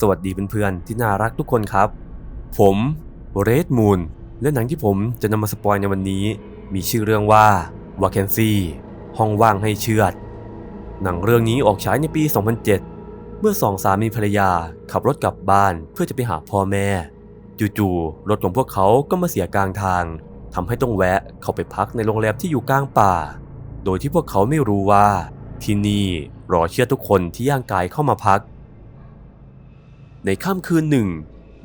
สวัสดีเพื่อนๆที่น่ารักทุกคนครับ ผมเรดมูนและหนังที่ผมจะนำมาสปอยในวันนี้ มีชื่อเรื่องว่าวา c คนซี่ห้องว่างให้เชือด หนังเรื่องนี้ออกฉายในปี 2007 เมื่อสองสามีภรรยาขับรถกลับบ้านเพื่อจะไปหาพ่อแม่ จู่ๆรถของพวกเขาก็มาเสียกลางทางทำให้ต้องแวะเข้าไปพักในโรงแรมที่อยู่กลางป่า โดยที่พวกเขาไม่รู้ว่าที่นี่รอเชื่อทุกคนที่ย่างกายเข้ามาพัก ในค่ำคืนหนึ่ง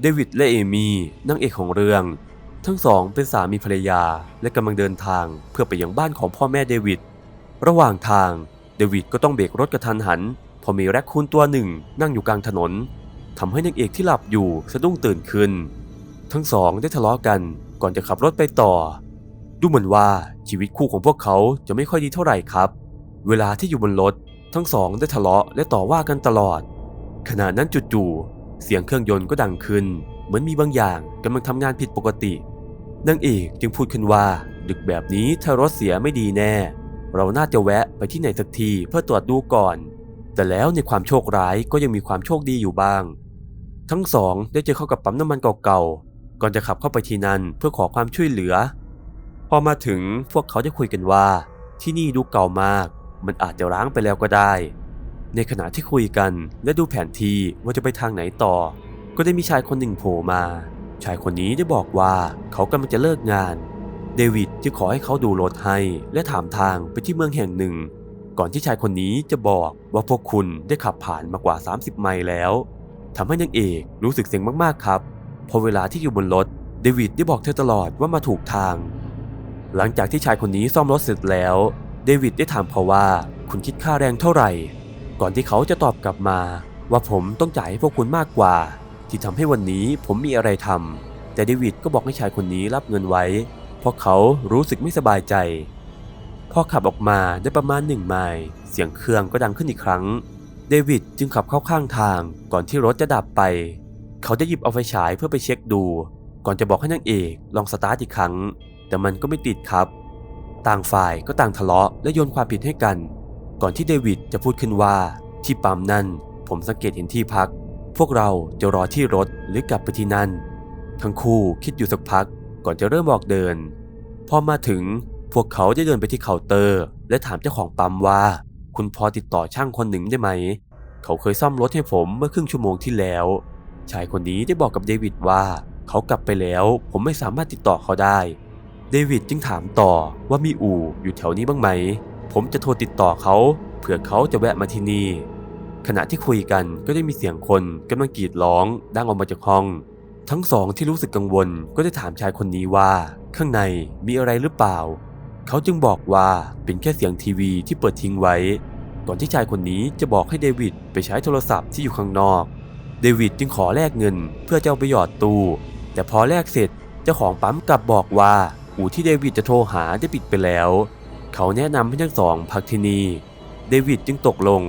เดวิดและเอมี่นางเอกของเรื่อง ทั้งสองเป็นสามีภรรยาและกำลังเดินทางเพื่อไปยังบ้านของพ่อแม่เดวิด ระหว่างทางเดวิดก็ต้องเบรกรถกระทันหันเพอมีแรคคูนตัวหนึ่งนั่งอยู่กลางถนนทำให้นางเอกที่หลับอยู่สะดุ้งตื่นขึ้น ทั้งสองได้ทะเลาะกันก่อนจะขับรถไปต่อ ดูเหมือนว่าชีวิตคู่ของพวกเขาจะไม่ค่อยดีเท่าไหร่ครับ เวลาที่อยู่บนรถทั้งสองได้ทะเลาะและต่อว่ากันตลอด ขณะนั้นจู่ๆ เสียงเครื่องยนต์ก็ดังขึ้น เหมือนมีบางอย่างกำลังทำงานผิดปกตินางเอกจึงพูดขึ้นว่า ดึกแบบนี้ถ้ารถเสียไม่ดีแน่ เราน่าจะแวะไปที่ไหนสักทีเพื่อตรวจดูก่อน แต่แล้วในความโชคร้ายก็ยังมีความโชคดีอยู่บ้าง ทั้งสองได้เจอเข้ากับปั๊มน้ำมันเก่าๆก่อนจะขับเข้าไปที่นั่นเพื่อขอความช่วยเหลือ พอมาถึงพวกเขาจะคุยกันว่า ที่นี่ดูเก่ามาก มันอาจจะร้างไปแล้วก็ได้ ในขณะที่คุยกันและดูแผนที่ว่าจะไปทางไหนต่อ ก็ได้มีชายคนหนึ่งโผล่มา ชายคนนี้ได้บอกว่าเขากำลังจะเลิกงาน เดวิดจึงขอให้เขาดูรถให้และถามทางไปที่เมืองแห่งหนึ่ง ก่อนที่ชายคนนี้จะบอกว่าพวกคุณได้ขับผ่านมากว่า 30 ไมล์แล้วทำให้นางเอกรู้สึกเซ็งมากๆครับพอเวลาที่อยู่บนรถเดวิดได้บอกเธอตลอดว่ามาถูกทาง หลังจากที่ชายคนนี้ซ่อมรถเสร็จแล้ว เดวิดได้ถามเขาว่าคุณคิดค่าแรงเท่าไหร่ ก่อนที่เขาจะตอบกลับมา ว่าผมต้องจ่ายให้พวกคุณมากกว่า ที่ทำให้วันนี้ผมมีอะไรทำแต่เดวิดก็บอกให้ชายคนนี้รับเงินไว้ เพราะเขารู้สึกไม่สบายใจ พอขับออกมาได้ประมาณหนึ่งไมล์เสียงเครื่องก็ดังขึ้นอีกครั้ง เดวิดจึงขับเข้าข้างทาง ก่อนที่รถจะดับไป เขาจะหยิบเอาไฟฉายเพื่อไปเช็คดู ก่อนจะบอกให้นางเอกลองสตาร์ทอีกครั้ง แต่มันก็ไม่ติดครับ ต่างฝ่ายก็ต่างทะเลาะและโยนความผิดให้กัน ก่อนที่เดวิดจะพูดขึ้นว่า ที่ปั๊มนั่น ผมสังเกตเห็นที่พัก พวกเราจะรอที่รถหรือกลับไปที่นั่น ทั้งคู่คิดอยู่สักพักก่อนจะเริ่มออกเดิน พอมาถึงพวกเขาได้เดินไปที่เคาน์เตอร์ และถามเจ้าของปั๊มว่า คุณพอติดต่อช่างคนหนึ่งได้ไหม เขาเคยซ่อมรถให้ผมเมื่อครึ่งชั่วโมงที่แล้ว ชายคนนี้ได้บอกกับเดวิดว่า เขากลับไปแล้ว ผมไม่สามารถติดต่อเขาได้ เดวิดจึงถามต่อว่ามีอู่อยู่แถวนี้บ้างไหม ผมจะโทรติดต่อเขาเผื่อเขาจะแวะมาที่นี่ ขณะที่คุยกันก็ได้มีเสียงคนกำลังกรีดร้องดังออกมาจากห้อง ทั้งสองที่รู้สึกกังวลก็ได้ถามชายคนนี้ว่า ข้างในมีอะไรหรือเปล่า เขาจึงบอกว่าเป็นแค่เสียงทีวีที่เปิดทิ้งไว้ ก่อนที่ชายคนนี้จะบอกให้เดวิดไปใช้โทรศัพท์ที่อยู่ข้างนอก เดวิดจึงขอแลกเงินเพื่อจะเอาไปหยอดตู้ แต่พอแลกเสร็จเจ้าของปั๊มกลับบอกว่าอู่ที่เดวิดจะโทรหาได้ปิดไปแล้ว เขาแนะนำให้ทั้งสองพักที่นี่เดวิดจึงตกลง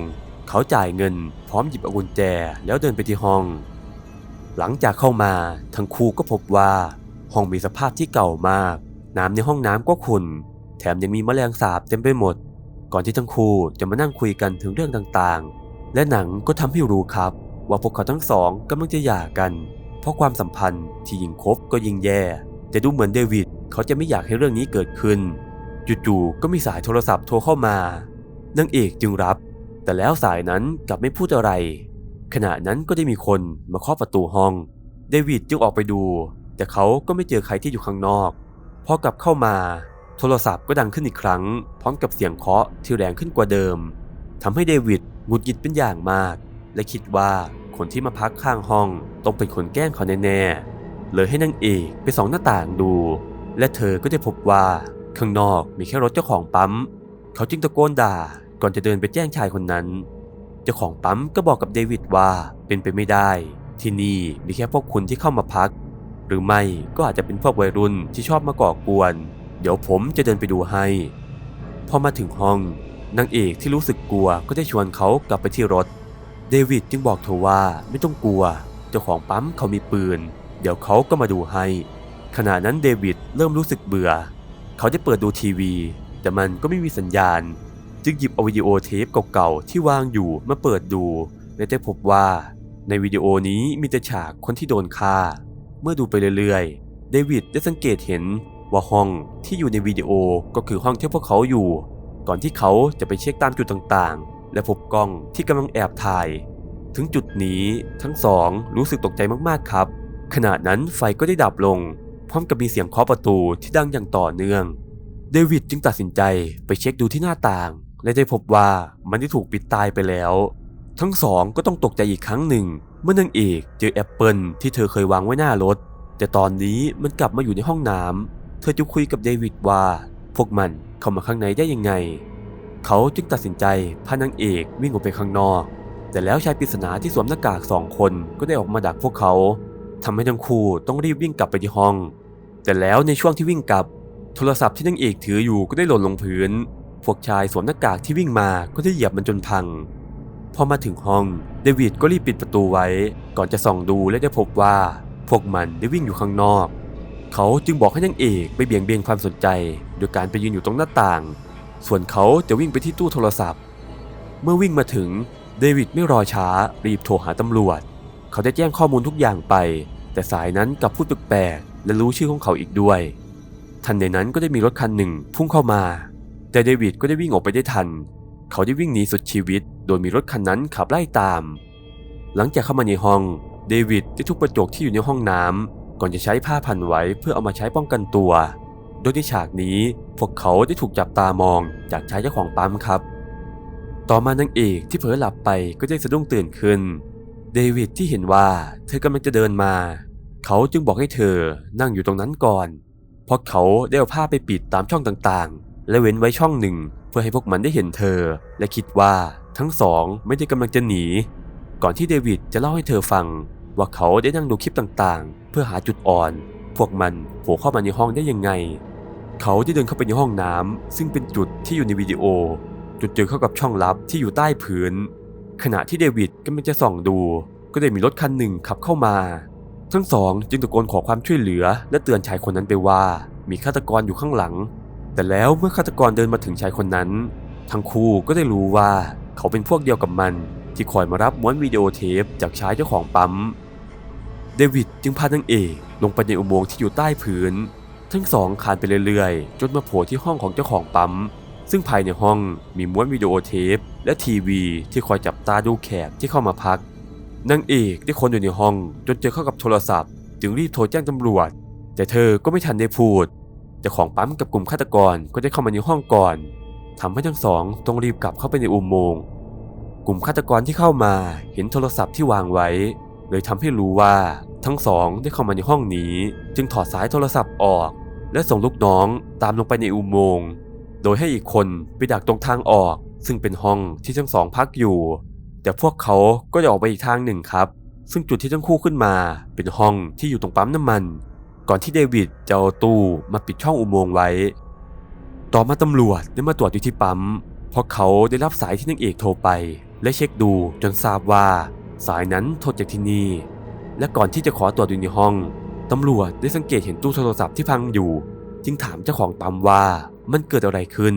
เขาจ่ายเงิน พร้อมหยิบอากุญแจแล้วเดินไปที่ห้อง หลังจากเข้ามาทั้งคู่ก็พบว่า ห้องมีสภาพที่เก่ามาก น้ำในห้องน้ำก็ขุ่นแถมยังมีแมลงสาบเต็มไปหมด ก่อนที่ทั้งคู่จะมานั่งคุยกันถึงเรื่องต่างๆ และหนังก็ทำให้รู้ครับ ว่าพวกเขาทั้งสองกำลังจะหย่ากัน เพราะความสัมพันธ์ที่ยิ่งคบก็ยิ่งแย่ แต่ดูเหมือนเดวิดเขาจะไม่อยากให้เรื่องนี้เกิดขึ้น จู่ๆก็มีสายโทรศัพท์โทรเข้ามานางเอกจึงรับ แต่แล้วสายนั้นกลับไม่พูดอะไร ขณะนั้นก็ได้มีคนมาเคาะประตูห้อง เดวิดจึงออกไปดู แต่เขาก็ไม่เจอใครที่อยู่ข้างนอก พอกลับเข้ามา โทรศัพท์ก็ดังขึ้นอีกครั้ง พร้อมกับเสียงเคาะที่แรงขึ้นกว่าเดิมทำให้เดวิดหงุดหงิดเป็นอย่างมาก และคิดว่าคนที่มาพักข้างห้องต้องเป็นคนแกล้งเขาแน่ๆเลยให้นางเอกไปส่องหน้าต่างดู และเธอก็ได้พบว่า ข้างนอกมีแค่รถเจ้าของปั๊ม เขาจึงตะโกนด่าก่อนจะเดินไปแจ้งชายคนนั้น เจ้าของปั๊มก็บอกกับเดวิดว่าเป็นไปไม่ได้ ที่นี่มีแค่พวกคุณที่เข้ามาพัก หรือไม่ก็อาจจะเป็นพวกวัยรุ่นที่ชอบมาก่อกวน เดี๋ยวผมจะเดินไปดูให้ พอมาถึงห้องนางเอกที่รู้สึกกลัวก็ได้ชวนเขากลับไปที่รถ เดวิดจึงบอกเธอว่าไม่ต้องกลัว เจ้าของปั๊มเขามีปืน เดี๋ยวเขาก็มาดูให้ ขณะนั้นเดวิดเริ่มรู้สึกเบื่อ เขาได้เปิดดูทีวี แต่มันก็ไม่มีสัญญาณ จึงหยิบเอาวิดีโอเทปเก่าๆที่วางอยู่มาเปิดดูและได้พบว่า ในวิดีโอนี้มีแต่ฉากคนที่โดนฆ่า เมื่อดูไปเรื่อยๆ เดวิดได้สังเกตเห็นว่าห้องที่อยู่ในวิดีโอก็คือห้องที่พวกเขาอยู่ ก่อนที่เขาจะไปเช็คตามจุดต่างๆ และพบกล้องที่กำลังแอบถ่าย ถึงจุดนี้ทั้งสองรู้สึกตกใจมากๆครับ ขณะนั้นไฟก็ได้ดับลง ร้อมกับมีเสียงเคาะประตูที่ดังอย่างต่อเนื่อง เดวิดจึงตัดสินใจไปเช็คดูที่หน้าต่าง และได้พบว่ามันได้ถูกปิดตายไปแล้ว ทั้งสองก็ต้องตกใจอีกครั้งหนึ่ง เมื่อนางเอกเจอแอปเปิลที่เธอเคยวางไว้หน้ารถ แต่ตอนนี้มันกลับมาอยู่ในห้องน้ำเธอจะคุยกับเดวิดว่า พวกมันเข้ามาข้างในได้ยังไง เขาจึงตัดสินใจพานางเอกวิ่งออกไปข้างนอก แต่แล้วชายปริศนาที่สวมหน้ากากสองคนก็ได้ออกมาดักพวกเขาทำให้ทั้งคู่ต้องรีบวิ่งกลับไปที่ห้อง แต่แล้วในช่วงที่วิ่งกลับ โทรศัพท์ที่นางเอกถืออยู่ก็ได้หล่นลงพื้น พวกชายสวมหน้ากากที่วิ่งมาก็ได้เหยียบมันจนพัง พอมาถึงห้องเดวิดก็รีบปิดประตูไว้ ก่อนจะส่องดูและได้พบว่า พวกมันได้วิ่งอยู่ข้างนอก เขาจึงบอกให้นางเอกไปเบี่ยงเบนความสนใจ โดยการไปยืนอยู่ตรงหน้าต่าง ส่วนเขาจะวิ่งไปที่ตู้โทรศัพท์ เมื่อวิ่งมาถึงเดวิดไม่รอช้ารีบโทรหาตำรวจ เขาได้แจ้งข้อมูลทุกอย่างไป แต่สายนั้นกลับพูดแปลกๆและรู้ชื่อของเขาอีกด้วย ทันใดนั้นก็ได้มีรถคันหนึ่งพุ่งเข้ามา แต่เดวิดก็ได้วิ่งออกไปได้ทัน เขาได้วิ่งหนีสุดชีวิต โดยมีรถคันนั้นขับไล่ตาม หลังจากเข้ามาในห้อง เดวิดได้ทุบกระจกที่อยู่ในห้องน้ำก่อนจะใช้ผ้าพันไว้เพื่อเอามาใช้ป้องกันตัว โดยที่ฉากนี้พวกเขาได้ถูกจับตามองจากชายเจ้าของปั๊มครับ ต่อมานางเอกที่เผลอหลับไปก็ได้สะดุ้งตื่นขึ้น เดวิดที่เห็นว่าเธอกำลังจะเดินมา เขาจึงบอกให้เธอนั่งอยู่ตรงนั้นก่อน เพราะเขาได้เอาผ้าไปปิดตามช่องต่างๆ และเว้นไว้ช่องหนึ่งเพื่อให้พวกมันได้เห็นเธอ และคิดว่าทั้งสองไม่ได้กำลังจะหนี ก่อนที่เดวิดจะเล่าให้เธอฟัง ว่าเขาได้นั่งดูคลิปต่างๆ เพื่อหาจุดอ่อน พวกมันโผล่เข้ามาในห้องได้ยังไง เขาได้เดินเข้าไปในห้องน้ำซึ่งเป็นจุดที่อยู่ในวิดีโอ จุดเจอเข้ากับช่องลับที่อยู่ใต้พื้น ขณะที่เดวิดกำลังจะส่องดู ก็ได้มีรถคันหนึ่งขับเข้ามา ทั้งสองจึงตะโกนขอความช่วยเหลือ และเตือนชายคนนั้นไปว่า มีฆาตกรอยู่ข้างหลัง แต่แล้วเมื่อฆาตกรเดินมาถึงชายคนนั้น ทั้งคู่ก็ได้รู้ว่าเขาเป็นพวกเดียวกับมัน ที่คอยมารับม้วนวิดีโอเทปจากชายเจ้าของปั๊ม เดวิดจึงพานางเอกลงไปในอุโมงค์ที่อยู่ใต้พื้น ทั้งสองคานไปเรื่อยๆ จนมาโผล่ที่ห้องของเจ้าของปั๊ม ซึ่งภายในห้องมีม้วนวิดีโอเทป และทีวีที่คอยจับตาดูแขกที่เข้ามาพักนางเอกได้คนอยู่ในห้องจนเจอเข้ากับโทรศัพท์ จึงรีบโทรแจ้งตำรวจ แต่เธอก็ไม่ทันได้พูดเจ้าของปั๊มกับกลุ่มฆาตกรก็ได้เข้ามาในห้องก่อนทำให้ทั้งสองต้องรีบกลับเข้าไปในอุโมงค์กลุ่มฆาตกรที่เข้ามาเห็นโทรศัพท์ที่วางไว้ เลยทำให้รู้ว่าทั้งสองได้เข้ามาในห้องนี้ จึงถอดสายโทรศัพท์ออก และส่งลูกน้องตามลงไปในอุโมงค์ โดยให้อีกคนไปดักตรงทางออก ซึ่งเป็นห้องที่ทั้งสองพักอยู่ แต่พวกเขาก็จะออกไปอีกทางหนึ่งครับ ซึ่งจุดที่ทั้งคู่ขึ้นมา เป็นห้องที่อยู่ตรงปั๊มน้ำมัน ก่อนที่เดวิดจะเอาตู้มาปิดช่องอุโมงค์ไว้ ต่อมาตำรวจได้มาตรวจอยู่ที่ปั๊มเพราะเขาได้รับสายที่นางเอกโทรไป และเช็คดูจนทราบว่า สายนั้นโทรจากที่นี่ และก่อนที่จะขอตรวจอยู่ในห้องตำรวจได้สังเกตเห็นตู้โทรศัพท์ที่พังอยู่ จึงถามเจ้าของปั๊มว่า มันเกิดอะไรขึ้น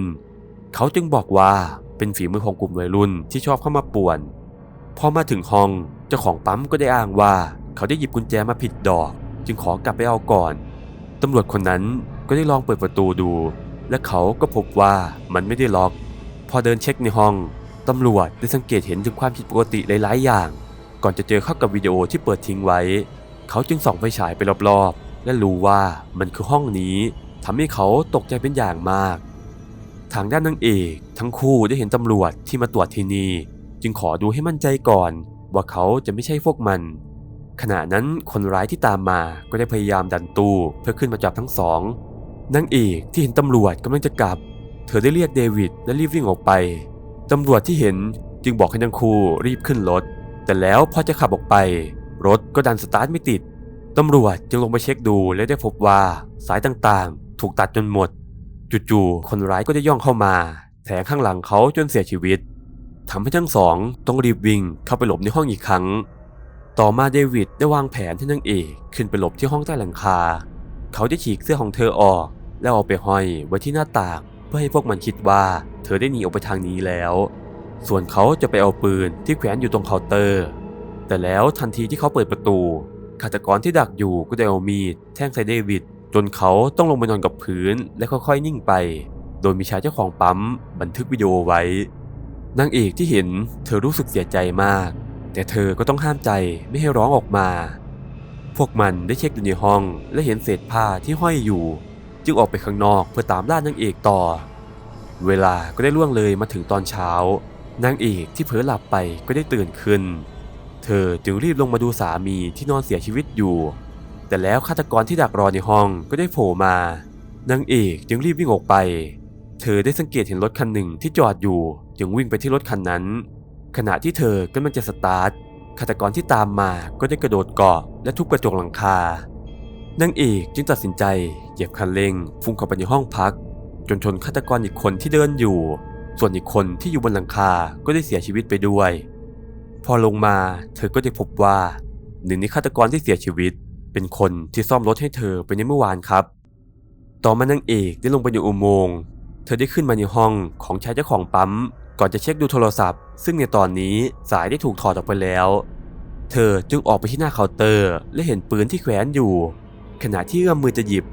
เขาจึงบอกว่าเป็นฝีมือของกลุ่มวัยรุ่นที่ชอบเข้ามาป่วน พอมาถึงห้องเจ้าของปั๊มก็ได้อ้างว่า เขาได้หยิบกุญแจมาผิดดอก จึงขอกลับไปเอาก่อน ตำรวจคนนั้นก็ได้ลองเปิดประตูดู และเขาก็พบว่ามันไม่ได้ล็อก พอเดินเช็คในห้อง ตำรวจได้สังเกตเห็นถึงความผิดปกติหลายๆอย่าง ก่อนจะเจอเข้ากับวิดีโอที่เปิดทิ้งไว้ เขาจึงส่องไฟฉายไปรอบๆและรู้ว่ามันคือห้องนี้ ทำให้เขาตกใจเป็นอย่างมาก ทางด้านนางเอกทั้งคู่ได้เห็นตำรวจที่มาตรวจที่นี่จึงขอดูให้มั่นใจก่อน ว่าเขาจะไม่ใช่พวกมัน ขณะนั้นคนร้ายที่ตามมาก็ได้พยายามดันตู้เพื่อขึ้นมาจับทั้งสองนางเอกที่เห็นตำรวจกำลังจะกลับ เธอได้เรียกเดวิดและรีบวิ่งออกไปตำรวจที่เห็นจึงบอกให้ทั้งคู่รีบขึ้นรถ แต่แล้วพอจะขับออกไป รถก็ดันสตาร์ทไม่ติดตำรวจจึงลงไปเช็คดูและได้พบว่าสายต่าง ถูกตัดจนหมด จู่ๆคนร้ายก็ได้ย่องเข้ามาแทงข้างหลังเขาจนเสียชีวิตทำให้ทั้งสองต้องรีบวิ่งเข้าไปหลบในห้องอีกครั้ง ต่อมาเดวิดได้วางแผนให้นางเอกขึ้นไปหลบที่ห้องใต้หลังคา เขาได้ฉีกเสื้อของเธอออก แล้วเอาไปห้อยไว้ที่หน้าต่าง เพื่อให้พวกมันคิดว่าเธอได้หนีออกไปทางนี้แล้ว ส่วนเขาจะไปเอาปืนที่แขวนอยู่ตรงเคาน์เตอร์ แต่แล้วทันทีที่เขาเปิดประตูฆาตกรที่ดักอยู่ก็ได้เอามีดแทงใส่เดวิด จนเขาต้องลงไปนอนกับพื้นและค่อยๆนิ่งไป โดยมีชายเจ้าของปั๊มบันทึกวิดีโอไว้ นางเอกที่เห็นเธอรู้สึกเสียใจมาก แต่เธอก็ต้องห้ามใจไม่ให้ร้องออกมา พวกมันได้เช็คดูในห้องและเห็นเศษผ้าที่ห้อยอยู่ จึงออกไปข้างนอกเพื่อตามล่านางเอกต่อ เวลาก็ได้ล่วงเลยมาถึงตอนเช้านางเอกที่เผลอหลับไปก็ได้ตื่นขึ้น เธอจึงรีบลงมาดูสามีที่นอนเสียชีวิตอยู่ แต่แล้วฆาตกรที่ดักรอในห้องก็ได้โผล่มานางเอกจึงรีบวิ่งออกไป เธอได้สังเกตเห็นรถคันหนึ่งที่จอดอยู่ จึงวิ่งไปที่รถคันนั้น ขณะที่เธอกำลังจะสตาร์ทฆาตกรที่ตามมาก็ได้กระโดดเกาะและทุบกระจกหลังคานางเอกจึงตัดสินใจเหยียบคันเร่งพุ่งเข้าไปในห้องพัก จนชนฆาตกรอีกคนที่เดินอยู่ ส่วนอีกคนที่อยู่บนหลังคาก็ได้เสียชีวิตไปด้วย พอลงมาเธอก็ได้พบว่าหนึ่งในฆาตกรที่เสียชีวิต เป็นคนที่ซ่อมรถให้เธอไปในเมื่อวานครับ ต่อมานางเอกได้ลงไปในอุโมงค์เธอได้ขึ้นมาในห้องของชายเจ้าของปั๊ม ก่อนจะเช็คดูโทรศัพท์ ซึ่งในตอนนี้สายได้ถูกถอดออกไปแล้ว เธอจึงออกไปที่หน้าเคาน์เตอร์ และเห็นปืนที่แขวนอยู่ ขณะที่เอื้อมมือจะหยิบ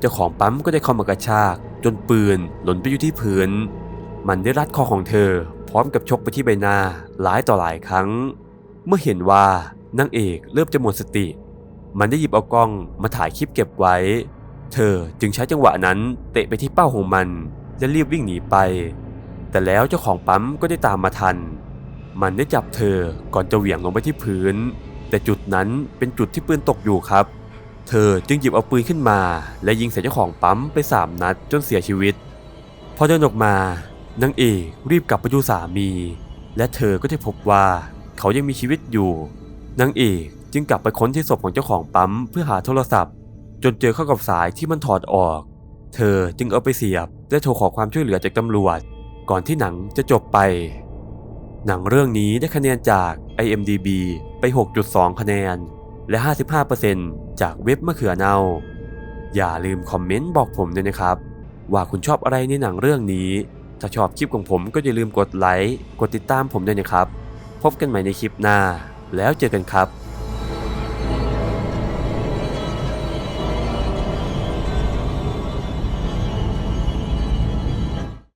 เจ้าของปั๊มก็ได้เข้ามากระชาก จนปืนหล่นไปอยู่ที่พื้น มันได้รัดคอของเธอ พร้อมกับชกไปที่ใบหน้าหลายต่อหลายครั้ง เมื่อเห็นว่านางเอกเริ่มจะหมดสติ มันได้หยิบเอากล้องมาถ่ายคลิปเก็บไว้ เธอจึงใช้จังหวะนั้นเตะไปที่เป้าของมัน และรีบวิ่งหนีไป แต่แล้วเจ้าของปั๊มก็ได้ตามมาทัน มันได้จับเธอก่อนจะเหวี่ยงลงไปที่พื้น แต่จุดนั้นเป็นจุดที่ปืนตกอยู่ครับ เธอจึงหยิบเอาปืนขึ้นมา และยิงใส่เจ้าของปั๊มไปสามนัดจนเสียชีวิต พอเดินออกมานางเอกรีบกลับไปดูสามี และเธอก็ได้พบว่าเขายังมีชีวิตอยู่นางเอก จึงกลับไปค้นที่ศพของเจ้าของปั๊มเพื่อหาโทรศัพท์ จนเจอเข้ากับสายที่มันถอดออก เธอจึงเอาไปเสียบและโทรขอความช่วยเหลือจากตำรวจ ก่อนที่หนังจะจบไป หนังเรื่องนี้ได้คะแนนจาก IMDB ไป 6.2 คะแนน และ 55%จากเว็บมะเขือเน่า อย่าลืมคอมเมนต์บอกผมด้วยนะครับ ว่าคุณชอบอะไรในหนังเรื่องนี้ ถ้าชอบคลิปของผมก็อย่าลืมกดไลค์กดติดตามผมด้วยนะครับ พบกันใหม่ในคลิปหน้า แล้วเจอกันครับ